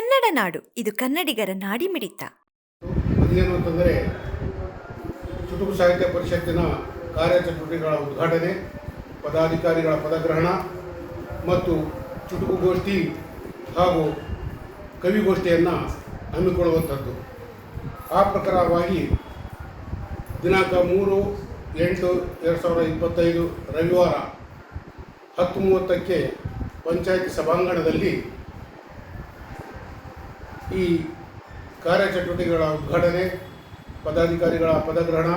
ಕನ್ನಡ ನಾಡು. ಇದು ಕನ್ನಡಿಗರ ನಾಡಿ ಮಿಡಿತ. ಏನು ಅಂತಂದರೆ ಚುಟುಕು ಸಾಹಿತ್ಯ ಪರಿಷತ್ತಿನ ಕಾರ್ಯಚಟುವಟಿಕೆಗಳ ಉದ್ಘಾಟನೆ, ಪದಾಧಿಕಾರಿಗಳ ಪದಗ್ರಹಣ ಮತ್ತು ಚುಟುಕು ಗೋಷ್ಠಿ ಹಾಗೂ ಕವಿಗೋಷ್ಠಿಯನ್ನು ಹಮ್ಮಿಕೊಳ್ಳುವಂಥದ್ದು. ಆ ಪ್ರಕಾರವಾಗಿ ದಿನಾಂಕ ಮೂರು ಎಂಟು ಎರಡು ಸಾವಿರದ ಇಪ್ಪತ್ತೈದು ರವಿವಾರ ಹತ್ತು ಮೂವತ್ತಕ್ಕೆ ಪಂಚಾಯತಿ ಸಭಾಂಗಣದಲ್ಲಿ ಈ ಕಾರ್ಯಚಟುವಟಿಕೆಗಳ ಉದ್ಘಾಟನೆ, ಪದಾಧಿಕಾರಿಗಳ ಪದಗ್ರಹಣ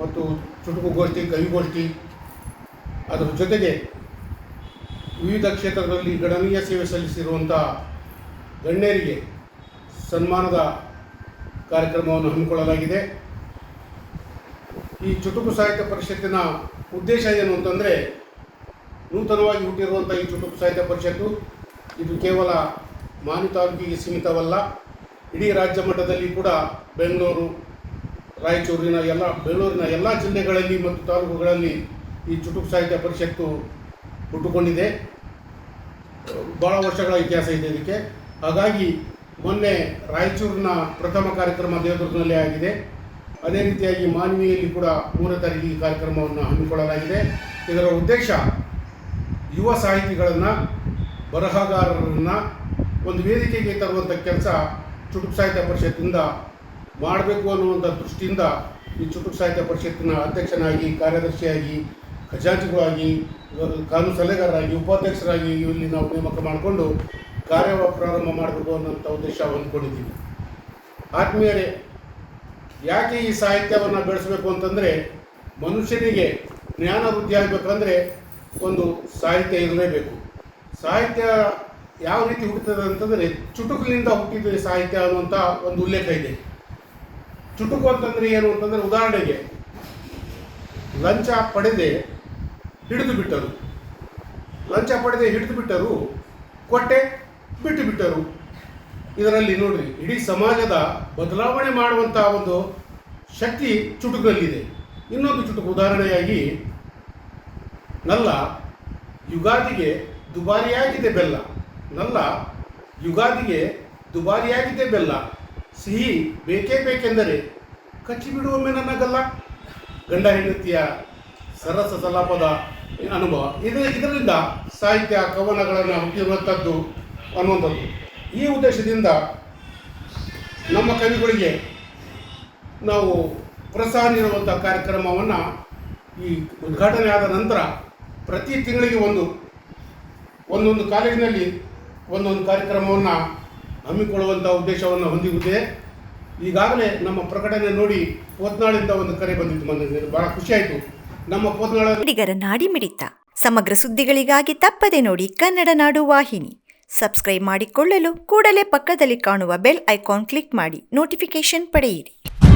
ಮತ್ತು ಚುಟುಕುಗೋಷ್ಠಿ ಕವಿಗೋಷ್ಠಿ ಅದರ ಜೊತೆಗೆ ವಿವಿಧ ಕ್ಷೇತ್ರಗಳಲ್ಲಿ ಗಣನೀಯ ಸೇವೆ ಸಲ್ಲಿಸಿರುವಂಥ ಗಣ್ಯರಿಗೆ ಸನ್ಮಾನದ ಕಾರ್ಯಕ್ರಮವನ್ನು ಹಮ್ಮಿಕೊಳ್ಳಲಾಗಿದೆ. ಈ ಚುಟುಕು ಸಾಹಿತ್ಯ ಪರಿಷತ್ತಿನ ಉದ್ದೇಶ ಏನು ಅಂತಂದರೆ, ನೂತನವಾಗಿ ಹುಟ್ಟಿರುವಂಥ ಈ ಚುಟುಕು ಸಾಹಿತ್ಯ ಪರಿಷತ್ತು, ಇದು ಕೇವಲ ಮಾನಿ ತಾಲೂಕಿಗೆ ಸೀಮಿತವಲ್ಲ, ಇಡೀ ರಾಜ್ಯ ಮಟ್ಟದಲ್ಲಿ ಕೂಡ ಬೆಂಗಳೂರು, ರಾಯಚೂರಿನ ಎಲ್ಲ, ಬೆಂಗಳೂರಿನ ಎಲ್ಲ ಜಿಲ್ಲೆಗಳಲ್ಲಿ ಮತ್ತು ತಾಲೂಕುಗಳಲ್ಲಿ ಈ ಚುಟುಕು ಸಾಹಿತ್ಯ ಪರಿಷತ್ತು ಹುಟ್ಟುಕೊಂಡಿದೆ. ಭಾಳ ವರ್ಷಗಳ ಇತಿಹಾಸ ಇದೆ ಇದಕ್ಕೆ. ಹಾಗಾಗಿ ಮೊನ್ನೆ ರಾಯಚೂರಿನ ಪ್ರಥಮ ಕಾರ್ಯಕ್ರಮ ದೇವದುರ್ಗದಲ್ಲಿ ಆಗಿದೆ. ಅದೇ ರೀತಿಯಾಗಿ ಮಾನ್ವಿಯಲ್ಲಿ ಕೂಡ ಮೂರನೇ ತಾರೀಕು ಈ ಕಾರ್ಯಕ್ರಮವನ್ನು ಹಮ್ಮಿಕೊಳ್ಳಲಾಗಿದೆ. ಇದರ ಉದ್ದೇಶ ಯುವ ಸಾಹಿತಿಗಳನ್ನು, ಬರಹಗಾರರನ್ನು ಒಂದು ವೇದಿಕೆಗೆ ತರುವಂಥ ಕೆಲಸ ಚುಟುಕು ಸಾಹಿತ್ಯ ಪರಿಷತ್ತಿಂದ ಮಾಡಬೇಕು ಅನ್ನುವಂಥ ದೃಷ್ಟಿಯಿಂದ ಈ ಚುಟುಕು ಸಾಹಿತ್ಯ ಪರಿಷತ್ತಿನ ಅಧ್ಯಕ್ಷನಾಗಿ, ಕಾರ್ಯದರ್ಶಿಯಾಗಿ, ಖಜಾಂಚಿಗಳಾಗಿ, ಕಾನೂನು ಸಲಹೆಗಾರರಾಗಿ, ಉಪಾಧ್ಯಕ್ಷರಾಗಿ ಇಲ್ಲಿ ನಾವು ನೇಮಕ ಮಾಡಿಕೊಂಡು ಕಾರ್ಯ ಪ್ರಾರಂಭ ಮಾಡಬೇಕು ಅನ್ನೋಂಥ ಉದ್ದೇಶ ಹೊಂದ್ಕೊಂಡಿದ್ದೀವಿ. ಆತ್ಮೀಯರೇ, ಯಾಕೆ ಈ ಸಾಹಿತ್ಯವನ್ನು ಬೆಳೆಸಬೇಕು ಅಂತಂದರೆ ಮನುಷ್ಯನಿಗೆ ಜ್ಞಾನ ವೃದ್ಧಿ ಆಗಬೇಕಂದ್ರೆ ಒಂದು ಸಾಹಿತ್ಯ ಇರಲೇಬೇಕು. ಸಾಹಿತ್ಯ ಯಾವ ರೀತಿ ಹುಟ್ಟುತ್ತದೆ ಅಂತಂದರೆ ಚುಟುಕಿನಿಂದ ಹುಟ್ಟಿದ ಸಾಹಿತ್ಯ ಅನ್ನುವಂಥ ಒಂದು ಉಲ್ಲೇಖ ಇದೆ. ಚುಟುಕು ಅಂತಂದರೆ ಏನು ಅಂತಂದರೆ, ಉದಾಹರಣೆಗೆ, ಲಂಚ ಪಡೆದೆ ಹಿಡಿದು ಬಿಟ್ಟರು. ಲಂಚ ಪಡೆದೆ ಹಿಡಿದು ಬಿಟ್ಟರು, ಕೊಟ್ಟೆ ಬಿಟ್ಟು ಬಿಟ್ಟರು. ಇದರಲ್ಲಿ ನೋಡ್ರಿ, ಇಡೀ ಸಮಾಜದ ಬದಲಾವಣೆ ಮಾಡುವಂಥ ಒಂದು ಶಕ್ತಿ ಚುಟುಕಲ್ಲಿದೆ. ಇನ್ನೊಂದು ಚುಟುಕು ಉದಾಹರಣೆಯಾಗಿ, ನಲ್ಲ ಯುಗಾದಿಗೆ ದುಬಾರಿಯಾಗಿದೆ ಬೆಲ್ಲ. ನಲ್ಲ ಯುಗಾದಿಗೆ ದುಬಾರಿಯಾಗಿದೆ ಬೆಲ್ಲ. ಸಿಹಿ ಬೇಕೇ ಬೇಕೆಂದರೆ ಕಚ್ಚಿಬಿಡುವೊಮ್ಮೆ ನನ್ನಗಲ್ಲ. ಗಂಡ ಹೆಂಡತಿಯ ಸರಸ ಸಲಾಪದ ಅನುಭವ. ಇದು ಇದರಿಂದ ಸಾಹಿತ್ಯ ಕವನಗಳನ್ನು ಹುಟ್ಟಿರುವಂಥದ್ದು ಅನ್ನುವಂಥದ್ದು. ಈ ಉದ್ದೇಶದಿಂದ ನಮ್ಮ ಕವಿಗಳಿಗೆ ನಾವು ಪ್ರಸಾರ ನೀಡುವಂಥ ಕಾರ್ಯಕ್ರಮವನ್ನು ಈ ಉದ್ಘಾಟನೆ ಆದ ನಂತರ ಪ್ರತಿ ತಿಂಗಳಿಗೆ ಒಂದು, ಒಂದೊಂದು ಕಾಲೇಜಿನಲ್ಲಿ ಒಂದೊಂದು ಕಾರ್ಯಕ್ರಮವನ್ನು ಹಮ್ಮಿಕೊಳ್ಳುವಂಥ ಉದ್ದೇಶವನ್ನು ಹೊಂದಿರುತ್ತದೆ ಈಗಾಗಲೇ ನಮ್ಮ ಪ್ರಕಟಣೆ ನೋಡಿ ಪೋತ್ನಾಳಿಂದ ಒಂದು ಕರೆ ಬಂದಿತ್ತು ಮೊನ್ನೆ ಬಹಳ ಖುಷಿಯಾಯಿತು ನಮ್ಮ ಪೋತ್ನಾಳ ನಾಡಿ ಮಿಡಿತ. ಸಮಗ್ರ ಸುದ್ದಿಗಳಿಗಾಗಿ ತಪ್ಪದೆ ನೋಡಿ ಕನ್ನಡ ನಾಡು ವಾಹಿನಿ. ಸಬ್ಸ್ಕ್ರೈಬ್ ಮಾಡಿಕೊಳ್ಳಲು ಕೂಡಲೇ ಪಕ್ಕದಲ್ಲಿ ಕಾಣುವ ಬೆಲ್ ಐಕಾನ್ ಕ್ಲಿಕ್ ಮಾಡಿ. ನೋಟಿಫಿಕೇಶನ್ ಪಡೆಯಿರಿ.